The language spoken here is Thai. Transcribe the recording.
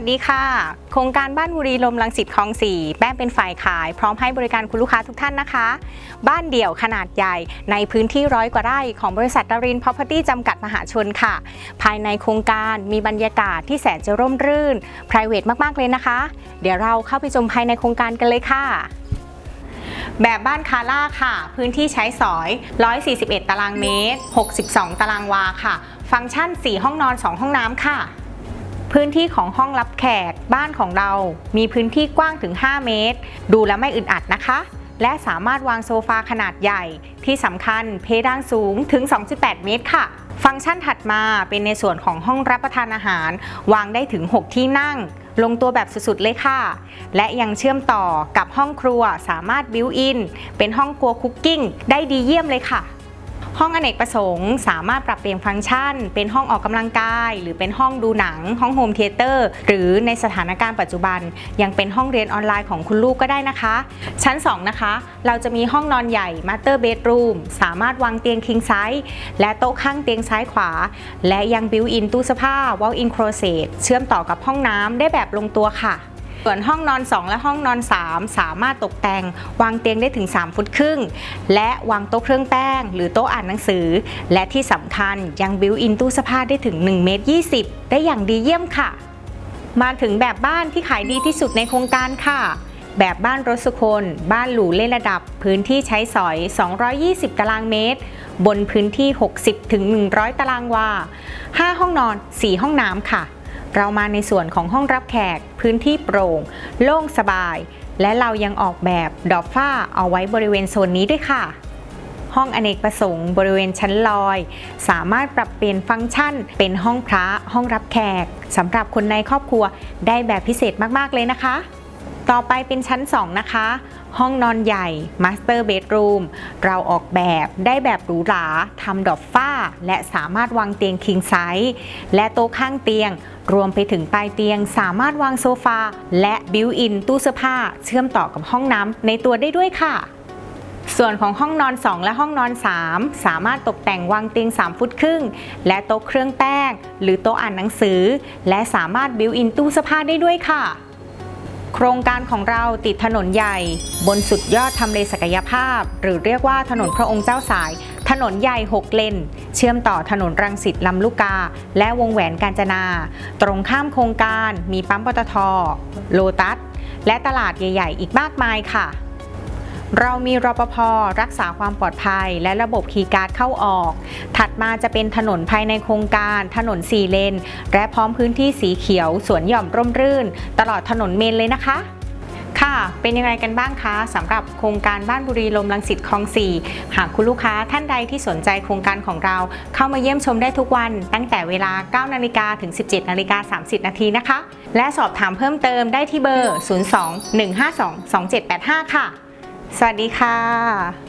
วัสดีค่ะ โครงการบ้านบุรีลมลังสิตคลองสี่แป้งเป็นฝ่ายขาย พร้อมให้บริการคุณลูกค้าทุกท่านนะคะ บ้านเดี่ยวขนาดใหญ่ในพื้นที่ร้อยกว่าไร่ของบริษัทดารินพ Property จำกัดมหาชนค่ะ ภายในโครงการมีบรรยากาศที่แสนจะร่มรื่น p r i v a t มาก ๆ เลยนะคะ เดี๋ยวเราเข้าไปชมภายในโครงการกันเลยค่ะแบบบ้านคาร่าค่ะ พื้นที่ใช้สอย 141 ตารางเมตร 62 ตารางวาค่ะ ฟังก์ชัน 4 ห้องนอน 2 ห้องน้ำค่ะ พื้นที่ของห้องรับแขกบ้านของเรา มีพื้นที่กว้างถึง 5 เมตร ดูแล้วไม่อึดอัดนะคะ และสามารถวางโซฟาขนาดใหญ่ ที่สำคัญเพดานสูงถึง 2.8 เมตรค่ะ ฟังก์ชันถัดมาเป็นในส่วนของห้องรับประทานอาหาร วางได้ถึง 6 ที่นั่ง ลงตัวแบบสุดๆเลยค่ะ และยังเชื่อมต่อกับห้องครัวสามารถบิวอินเป็นห้องครัวคุกกิ้งได้ดีเยี่ยมเลยค่ะ ห้องอเนกประสงค์สามารถปรับเปลี่ยนฟังก์ชัน เป็นห้องออกกำลังกาย หรือเป็นห้องดูหนัง ห้องโฮมเทเตอร์หรือในสถานการณ์ปัจจุบัน ยังเป็นห้องเรียนออนไลน์ของคุณลูกก็ได้นะคะ ชั้น 2 นะคะ เราจะมีห้องนอนใหญ่ Master Bedroom สามารถวางเตียง King Size และโต๊ะข้างเตียงซ้ายขวา และยังบิวอินตู้เสื้อผ้า Walk-in Closet เชื่อมต่อกับห้องน้ำได้แบบลงตัวค่ะ ส่วนห้องนอน 2 และห้องนอน 3 สามารถตกแต่ง วางเตียงได้ถึง 3 ฟุตครึ่ง และวางโต๊ะเครื่องแป้ง หรือโต๊ะอ่านหนังสือ และที่สำคัญยังบิวอินตู้เสื้อผ้าได้ถึง1เมตร20 ได้อย่างดีเยี่ยมค่ะ มาถึงแบบบ้านที่ขายดีที่สุดในโครงการค่ะแบบบ้านรถสุคน บ้านหรูเล่นระดับ พื้นที่ใช้สอย 220 ตารางเมตร บนพื้นที่ 60ถึง100 ตารางวา 5 ห้องนอน 4 ห้องน้ำค่ะ เรามาในส่วนของห้องรับแขก พื้นที่โปร่ง โล่งสบาย และเรายังออกแบบดอกฟ้าเอาไว้บริเวณโซนนี้ด้วยค่ะ ห้องอเนกประสงค์บริเวณชั้นลอย สามารถปรับเปลี่ยนฟังก์ชัน เป็นห้องพระห้องรับแขกสำหรับคนในครอบครัวได้แบบพิเศษมากๆเลยนะคะ ต่อไปเป็นชั้น 2 นะคะ ห้องนอนใหญ่ Master Bedroom เราออกแบบได้แบบหรูหราทำดอกฝ้า และสามารถวางเตียง King Size และโต๊ะข้างเตียง รวมไปถึงปลายเตียง สามารถวางโซฟา และบิวอินตู้เสื้อผ้า เชื่อมต่อกับห้องน้ำในตัวได้ด้วยค่ะส่วนของห้องนอน 2 และห้องนอน 3 สามารถตกแต่งวางเตียง 3 ฟุตครึ่ง และโต๊ะเครื่องแป้ง หรือโต๊ะอ่านหนังสือ และสามารถบิวอินตู้เสื้อผ้าได้ด้วยค่ะ โครงการของเราติดถนนใหญ่ บนสุดยอดทำเลศักยภาพ หรือเรียกว่าถนนพระองค์เจ้าสาย ถนนใหญ่ 6 เลน เชื่อมต่อถนนรังสิตลำลูกกา และวงแหวนกาญจนา ตรงข้ามโครงการมีปั๊มปตท โลตัส และตลาดใหญ่ ๆ อีกมากมายค่ะ เรามีรปภรักษาความปลอดภัย และระบบคีย์การ์ดเข้าออก ถัดมาจะเป็นถนนภายในโครงการ ถนนสี่เลน และพร้อมพื้นที่สีเขียว สวนหย่อมร่มรื่น ตลอดถนนเมนเลยนะคะ ค่ะ เป็นยังไงกันบ้างคะสำหรับโครงการบ้านบุรีลมลังสิตคลอง 4 หากคุณลูกค้าท่านใดที่สนใจโครงการของเรา เข้ามาเยี่ยมชมได้ทุกวัน ตั้งแต่เวลา 9 นาฬิกาถึง 17 นาฬิกา 30 นาทีนะคะ และสอบถามเพิ่มเติมได้ที่เบอร์ 02 152 2785 ค่ะ สวัสดีค่ะ